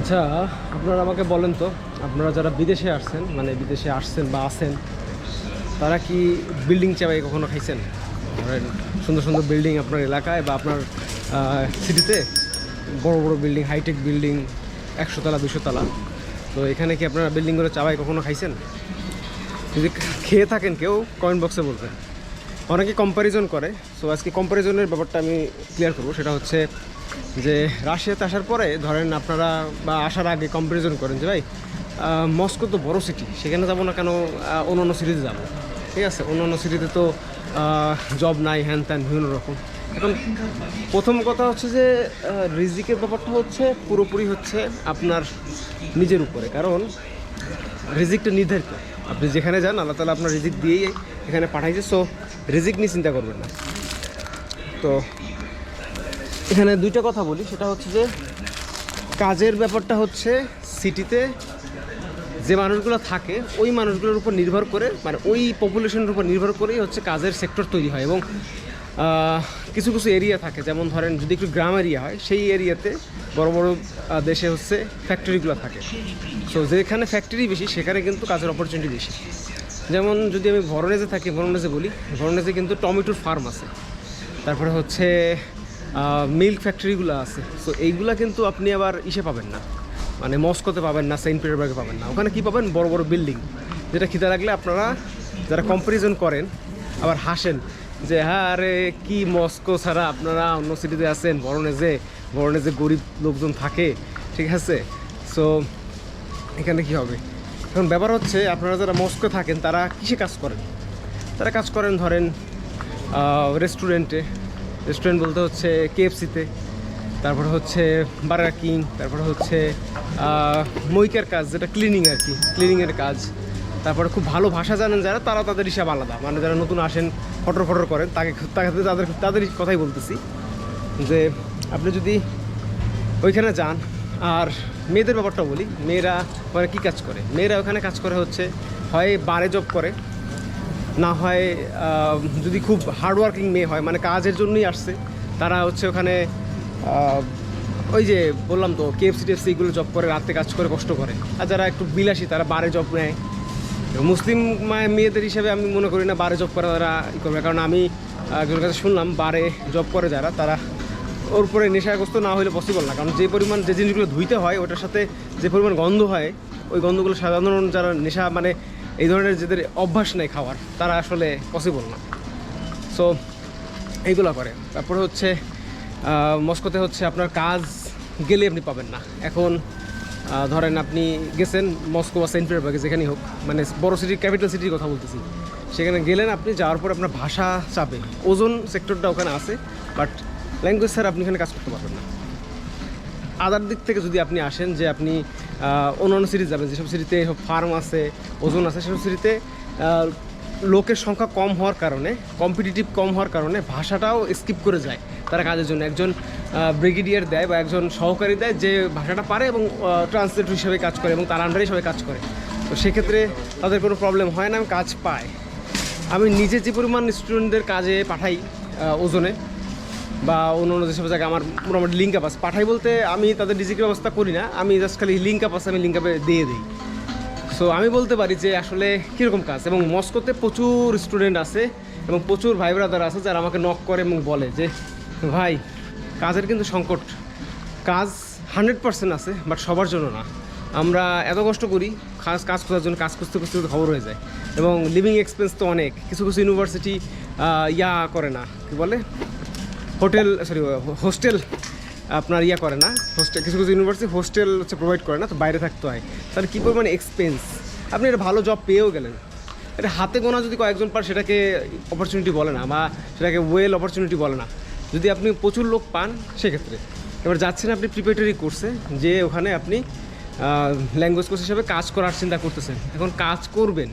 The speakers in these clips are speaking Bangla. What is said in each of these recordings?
আচ্ছা আপনারা আমাকে বলেন তো, আপনারা যারা বিদেশে আসছেন মানে বিদেশে আসছেন বা আসেন তারা কি বিল্ডিং চাবাই কখনো খাইছেন? সুন্দর সুন্দর বিল্ডিং আপনার এলাকায় বা আপনার সিটিতে বড় বড় বিল্ডিং হাইটেক বিল্ডিং একশো তলা দুশো তলা তো এখানে কি আপনারা বিল্ডিংগুলো চাবাই কখনো খাইছেন? যদি খেয়ে থাকেন কেউ কমেন্ট বক্সে বলবেন। অনেকে কম্প্যারিজন করে সো আজকে কম্প্যারিজনের ব্যাপারটা আমি ক্লিয়ার করব। সেটা হচ্ছে যে রাশিয়াতে আসার পরে ধরেন আপনারা বা আসার আগে কম্প্যারিজন করেন যে ভাই মস্কো তো বড় সিটি সেখানে যাব না কেন আহ, অন্য অন্য সিটিতে যাব? ঠিক আছে অন্য অন্য সিটিতে তো জব নাই হ্যান ত্যান বিভিন্ন রকম। এখন প্রথম কথা হচ্ছে যে রিজিকের ব্যাপারটা হচ্ছে পুরোপুরি হচ্ছে আপনার নিজের উপরে। কারণ রিজিকটা নির্ধারিত। আপনি যেখানে যান আল্লাহ তালা আপনার রিজিক দিয়েই এখানে পাঠাইছে সো রিজিক নিয়ে চিন্তা করবেন না। তো এখানে দুইটা কথা বলি, সেটা হচ্ছে যে কাজের ব্যাপারটা হচ্ছে সিটিতে যে মানুষগুলো থাকে, ওই মানুষগুলোর উপর নির্ভর করে মানে ওই পপুলেশনের উপর নির্ভর করেই হচ্ছে কাজের সেক্টর তৈরি হয় এবং কিছু কিছু এরিয়া থাকে। যেমন ধরেন যদি একটু গ্রাম এরিয়া হয়, সেই এরিয়াতে বড় বড় দেশে হচ্ছে ফ্যাক্টরিগুলো থাকে। সো যেখানে ফ্যাক্টরি বেশি, সেখানে কিন্তু কাজের অপরচুনিটি বেশি। যেমন যদি আমি ভরনেজে থাকি, ভরনেজে বলি, ভরনেজে কিন্তু টমেটোর ফার্ম আছে। তারপরে হচ্ছে মিল্ক ফ্যাক্টরিগুলো আছে। সো এইগুলা কিন্তু আপনি আবার ইসে পাবেন না। মানে মস্কোতে পাবেন না সেন্ট পিটারবার্গে পাবেন না। ওখানে কি পাবেন? বড় বড় বিল্ডিং যেটা খিদে লাগলে আপনারা যারা কম্পারিজন করেন, আবার হাসেন যে হ্যাঁ আরে কি মস্কো ছাড়া আপনারা অন্য সিটিতে আছেন? বরনেজে বরনেজে গরিব লোকজন থাকে। ঠিক আছে? সো এখানে কি হবে? এখন ব্যাপার হচ্ছে, আপনারা যারা মস্কো থাকেন, তারা কিসে কাজ করেন? তারা কাজ করেন ধরেন রেস্টুরেন্টে রেস্টুরেন্ট বলতে হচ্ছে কেএফসিতে তারপরে হচ্ছে বার্গার কিং তারপরে হচ্ছে মইকের কাজ, যেটা ক্লিনিং আর কি ক্লিনিংয়ের কাজ। তারপরে খুব ভালো ভাষা জানেন যারা, তারা তাদের হিসাব আলাদা। মানে যারা নতুন আসেন, ফটর ফটর করেন, তাকে তাকে তাদের তাদের কথাই বলতেছি। যে আপনি যদি ওইখানে যান, আর মেয়েদের ব্যাপারটা বলি, মেয়েরা ওখানে কী কাজ করে? মেয়েরা ওখানে কাজ করে হচ্ছে, হয় বারে জব করে না হয় যদি খুব হার্ডওয়ার্কিং মেয়ে হয় মানে কাজের জন্যই আসছে, তারা হচ্ছে ওখানে ওই যে বললাম তো কেএফসি টেফসি এগুলো জব করে, রাতে কাজ করে, কষ্ট করে। আর যারা একটু বিলাসী, তারা বারে জব নেয়। মুসলিম মেয়েদের হিসেবে আমি মনে করি না, বারে জব করে তারা ই করবে। কারণ আমি একজনের কাছে শুনলাম, বারে জব করে যারা, তারা ওর উপরে নেশাগ্রস্ত না হলে পসিবল না। কারণ যে পরিমাণ, যে জিনিসগুলো ধুইতে হয়, ওটার সাথে যে পরিমাণ গন্ধ হয়, ওই গন্ধগুলো সাধারণ যারা নেশা মানে এই ধরনের যাদের অভ্যাস নেই খাওয়ার, তারা আসলে পসিবল না। সো এইগুলো করে। তারপরে হচ্ছে মস্কোতে হচ্ছে আপনার কাজ গেলে আপনি পাবেন না। এখন ধরেন আপনি গেছেন মস্কো বা সেন্ট পিটারবার্গে, যেখানেই হোক মানে বড় সিটির ক্যাপিটাল সিটির কথা বলতেছি। সেখানে গেলেন আপনি, যাওয়ার পর আপনার ভাষা চাপে। ওজন সেক্টরটা ওখানে আছে বাট ল্যাঙ্গুয়েজ স্যার আপনি এখানে কাজ করতে পারবেন না। আদার দিক থেকে যদি আপনি আসেন যে আপনি অন্যান্য সিরিজ যাবেন যেসব সিটিতে সব ফার্ম আছে ওজন আছে সেসব আহ, লোকের সংখ্যা কম হওয়ার কারণে কম্পিটিটিভ কম হওয়ার কারণে ভাষাটাও স্কিপ করে যায় তারা কাজের জন্য। একজন ব্রিগেডিয়ার দেয় বা একজন সহকারী দেয় যে ভাষাটা পারে এবং ট্রান্সলেটর হিসেবে কাজ করে এবং তার আন্ডারে সবাই কাজ করে। তো সেক্ষেত্রে তাদের কোনো প্রবলেম হয় না কাজ পাই আমি নিজে যে পরিমাণ স্টুডেন্টদের কাজে পাঠাই ওজনে বা অন্য অন্য যেসব জায়গায় আমার মোটামুটি লিঙ্ক আপ আছে। পাঠাই বলতে আমি তাদের ডিজিটাল ব্যবস্থা করি না, আমি জাস্ট খালি লিঙ্ক আপ আছে, আমি লিঙ্ক আপে দিয়ে দিই। সো আমি বলতে পারি যে আসলে কীরকম কাজ, এবং মস্কোতে প্রচুর স্টুডেন্ট আছে, এবং প্রচুর ভাই ব্রাদার আছে যারা আমাকে নক করে এবং বলে যে, ভাই, কাজের কিন্তু সংকট। কাজ হান্ড্রেড পার্সেন্ট আছে বাট সবার জন্য না। আমরা এত কষ্ট করি, কাজ কাজ করার জন্য, কাজ করতে করতে খবর হয়ে যায়। এবং লিভিং এক্সপেন্স তো অনেক, কিছু কিছু ইউনিভার্সিটি ইয়া করে না, কি বলে? হোটেল সরি হোস্টেল আপনার ইয়া করে না। হোস্টেল কিছু কিছু ইউনিভার্সিটি হোস্টেল হচ্ছে প্রোভাইড করে না, তো বাইরে থাকতে হয়। তাহলে কী পরিমাণ এক্সপেন্স আপনি একটা ভালো জব পেয়েও গেলেন। এটা হাতে গোনা যদি কয়েকজন পার, সেটাকে অপরচুনিটি বলে না, বা সেটাকে ওয়েল অপরচুনিটি বলে না। যদি আপনি প্রচুর লোক পান, সেক্ষেত্রে। এবার যাচ্ছেন আপনি প্রিপারেটরি কোর্সে যে ওখানে আপনি ল্যাঙ্গুয়েজ কোর্স হিসাবে কাজ করার চিন্তা করতেছেন। এখন কাজ করবেন,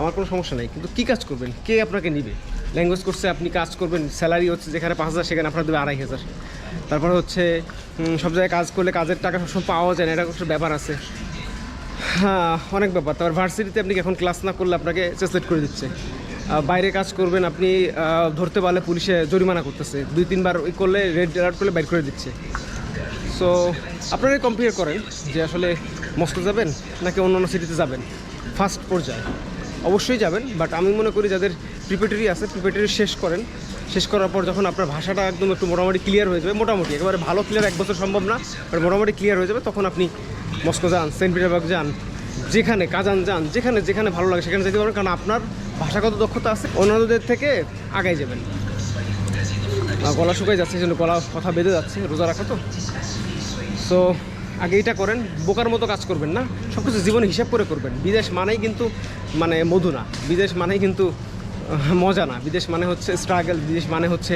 আমার কোনো সমস্যা নেই। কিন্তু কী কাজ করবেন? কে আপনাকে নিবে? ল্যাঙ্গুয়েজ কোর্সে আপনি কাজ করবেন স্যালারি হচ্ছে যেখানে পাঁচ হাজার, সেখানে আপনার দেবে আড়াই হাজার। তারপরে হচ্ছে সব জায়গায় কাজ করলে কাজের টাকা সবসময় পাওয়া যায় না, এটা একটা ব্যাপার আছে। হ্যাঁ অনেক ব্যাপার। তারপর ভার্সিটিতে আপনি এখন ক্লাস না করলে আপনাকে চেসলেট করে দিচ্ছে। বাইরে কাজ করবেন, আপনি ধরতে পারলে পুলিশে জরিমানা করতেছে। দুই, তিনবার ওই করলে রেড অ্যালার্ট করলে বাইর করে দিচ্ছে। সো আপনারাই কম্পেয়ার করেন যে আসলে মস্কো যাবেন নাকি অন্য অন্য সিটিতে যাবেন। ফার্স্ট পর্যায়ে। অবশ্যই যাবেন বাট আমি মনে করি যাদের প্রিপারেটরি আছে প্রিপারেটরি শেষ করেন। শেষ করার পর যখন আপনার ভাষাটা একদম একটু মোটামুটি ক্লিয়ার হয়ে যাবে, মোটামুটি, একেবারে ভালো ক্লিয়ার এক বছর সম্ভব না বাট মোটামুটি ক্লিয়ার হয়ে যাবে, তখন আপনি মস্কো যান সেন্ট পিটারবার্গ যান, যেখানে কাজান যান, যেখানে যেখানে ভালো লাগে সেখানে যেতে পারবেন, কারণ আপনার ভাষাগত দক্ষতা আছে, অন্যদের থেকে আগাই যাবেন। গলা শুকাই যাচ্ছে, এই জন্য গলা কথা বেঁধে যাচ্ছে, রোজা রাখা তো। সো আগে এটা করেন, বোকার মতো কাজ করবেন না সব কিছু জীবনে হিসাব করে করবেন। বিদেশ মানেই কিন্তু মানে মধু না, বিদেশ মানেই কিন্তু মজা না। বিদেশ মানে হচ্ছে স্ট্রাগল বিদেশ মানে হচ্ছে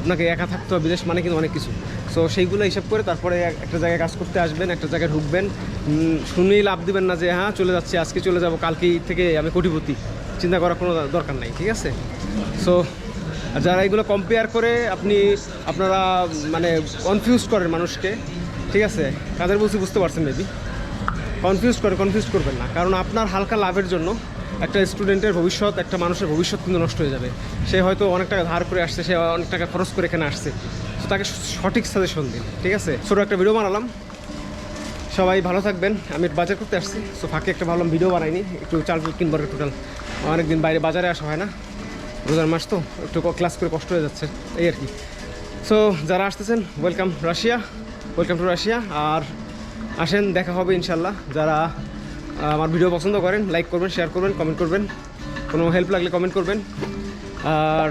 আপনাকে একা থাকতে হবে, বিদেশ মানে কিন্তু অনেক কিছু। সো সেইগুলো হিসাব করে তারপরে একটা জায়গায় কাজ করতে আসবেন, একটা জায়গায় ঢুকবেন শুনেই লাভ দিবেন না যে হ্যাঁ চলে যাচ্ছি, আজকে চলে যাব, কালকেই থেকে আমি কোটিপতি। চিন্তা করার কোনো দরকার নাই, ঠিক আছে? সো যারা এগুলো কম্পেয়ার করে, আপনি, আপনারা মানে কনফিউজ করেন মানুষকে, ঠিক আছে? তাদের বলছি বুঝতে পারছেন মেবি কনফিউজ করে কনফিউজ করবেন না। কারণ আপনার হালকা লাভের জন্য একটা স্টুডেন্টের ভবিষ্যৎ, একটা মানুষের ভবিষ্যৎ কিন্তু নষ্ট হয়ে যাবে। সে হয়তো অনেক টাকা ধার করে আসছে, সে অনেক টাকা খরচ করে এখানে আসছে। তো তাকে সঠিক সাজেশন দিন, ঠিক আছে? ছোটো একটা ভিডিও বানালাম। সবাই ভালো থাকবেন। আমি বাজার করতে আসছি। সো ফাঁকে একটা ভাবলাম ভিডিও বানাইনি একটু চাল কিনবো টোটাল অনেকদিন বাইরে বাজারে আসা হয় না। রোজার মাস তো, একটু ক্লাস করে কষ্ট হয়ে যাচ্ছে। এই আর কি সো যারা আসতেছেন welcome Russia welcome to Russia আর আসেন, দেখা হবে ইনশাল্লাহ। যারা আমার ভিডিও পছন্দ করেন লাইক করবেন শেয়ার করবেন কমেন্ট করবেন। কোনো হেল্প লাগলে কমেন্ট করবেন। আর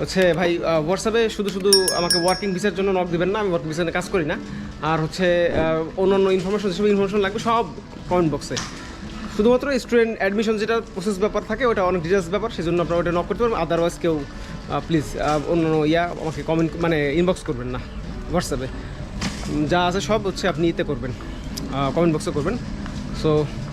হচ্ছে ভাই হোয়াটসঅ্যাপে শুধু শুধু আমাকে ওয়ার্কিং ভিসার জন্য নক দেবেন না, আমি ওয়ার্কিং ভিসাতে কাজ করি না। আর হচ্ছে অন্যান্য ইনফরমেশন যেসব ইনফরমেশন লাগবে সব কমেন্ট বক্সে শুধুমাত্র স্টুডেন্ট অ্যাডমিশন যেটা প্রসেস ব্যাপার থাকে, ওটা অনেক ডিটেলস ব্যাপার সেই জন্য আপনারা ওটা নক করতে পারবেন। আদারওয়াইজ কেউ প্লিজ অন্য ইয়া আমাকে কমেন্ট মানে ইনবক্স করবেন না হোয়াটসঅ্যাপে যা আছে সব হচ্ছে আপনি ইতে করবেন কমেন্ট বক্সে করবেন। সো